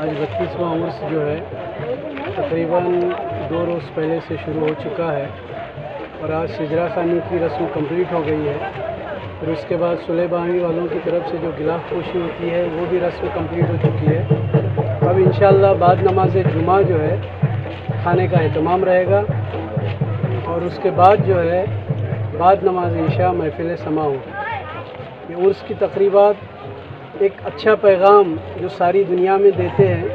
آج بتیسواں عرس جو ہے، تقریباً دو روز پہلے سے شروع ہو چکا ہے اور آج سجرا خانی کی رسم کمپلیٹ ہو گئی ہے۔ پھر اس کے بعد سلح باہمی والوں کی طرف سے جو غلاف پوشی ہوتی ہے، وہ بھی رسم کمپلیٹ ہو چکی ہے۔ اب انشاءاللہ بعد نماز جمعہ جو ہے، کھانے کا اہتمام رہے گا۔ اور اس کے بعد جو ہے، بعد نماز عشاء محفل سما ہوگی یہ عرس کی تقریبات ایک اچھا پیغام جو ساری دنیا میں دیتے ہیں،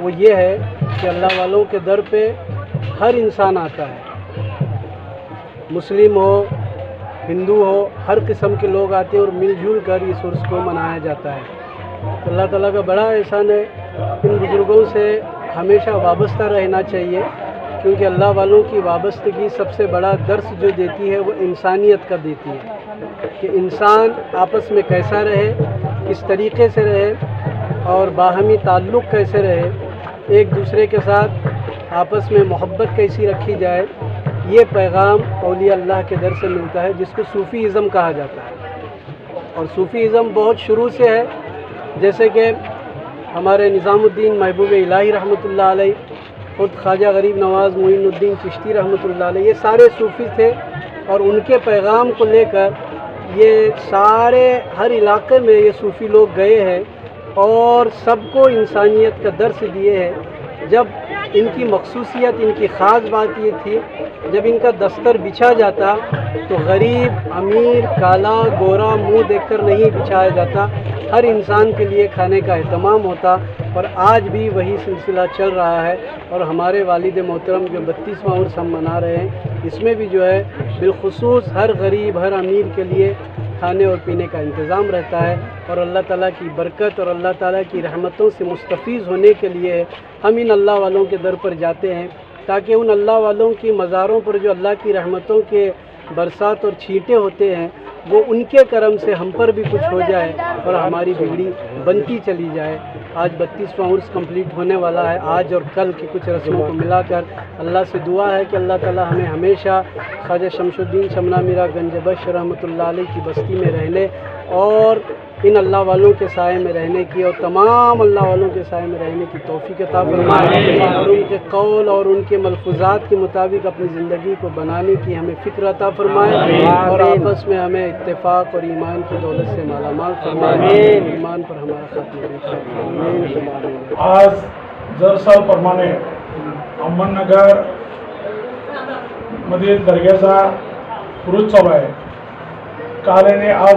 وہ یہ ہے کہ اللہ والوں کے در پہ ہر انسان آتا ہے۔ مسلم ہو، ہندو ہو، ہر قسم کے لوگ آتے ہیں اور مل جل کر اس عرص کو منایا جاتا ہے۔ تو اللہ تعالیٰ کا بڑا احسان ہے، ان بزرگوں سے ہمیشہ وابستہ رہنا چاہیے، کیونکہ اللہ والوں کی وابستگی سب سے بڑا درس جو دیتی ہے، وہ انسانیت کا دیتی ہے۔ کہ انسان آپس میں کیسا رہے کس طریقے سے رہے اور باہمی تعلق کیسے رہے، ایک دوسرے کے ساتھ آپس میں محبت کیسی رکھی جائے، یہ پیغام اولیاء اللہ کے در سے ملتا ہے، جس کو صوفی ازم کہا جاتا ہے۔ اور صوفی ازم بہت شروع سے ہے، جیسے کہ ہمارے نظام الدین محبوب الہی رحمۃ اللہ علیہ، خود خواجہ غریب نواز معین الدین چشتی رحمۃ اللہ علیہ، یہ سارے صوفی تھے اور ان کے پیغام کو لے کر یہ سارے ہر علاقے میں یہ صوفی لوگ گئے ہیں اور سب کو انسانیت کا درس دیے ہیں۔ جب ان کی مخصوصیت، ان کی خاص بات یہ تھی، جب ان کا دستر بچھا جاتا تو غریب، امیر، کالا، گورا، منہ دیکھ کر نہیں بچھایا جاتا۔ ہر انسان کے لیے کھانے کا اہتمام ہوتا اور آج بھی وہی سلسلہ چل رہا ہے اور ہمارے والد محترم جو بتیسواں عرس ہم منا رہے ہیں، اس میں بھی جو ہے بالخصوص ہر غریب، ہر امیر کے لیے کھانے اور پینے کا انتظام رہتا ہے اور اللہ تعالیٰ کی برکت اور اللہ تعالیٰ کی رحمتوں سے مستفیض ہونے کے لیے ہم ان اللہ والوں کے در پر جاتے ہیں تاکہ ان اللہ والوں کی مزاروں پر جو اللہ کی رحمتوں کے برسات اور چھینٹے ہوتے ہیں وہ ان کے کرم سے ہم پر بھی کچھ ہو جائے اور ہماری بگڑی بنتی چلی جائے۔ آج بتیسواں عرس کمپلیٹ ہونے والا ہے۔ آج اور کل کی کچھ رسموں کو ملا کر اللہ سے دعا ہے کہ اللہ تعالی ہمیں ہمیشہ خواجہ شمس الدین شمنا میرا گنج بش رحمۃ اللہ علیہ کی بستی میں رہ لے اور ان اللہ والوں کے سائے میں رہنے کی اور تمام اللہ والوں کے سائے میں رہنے کی توفیق عطا فرمائے۔ اور ان کے قول اور ان کے ملفوظات کے مطابق اپنی زندگی کو بنانے کی ہمیں فکر عطا فرمائے۔ اور آپس میں ہمیں اتفاق اور ایمان کی دولت سے مالا مال فرمائے۔ ایمان پر ہمارا آج سال پرمانے امن نگر مدید درگیزہ پروچ سوائے کالے نے آج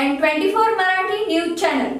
N twenty four Marathi news channel.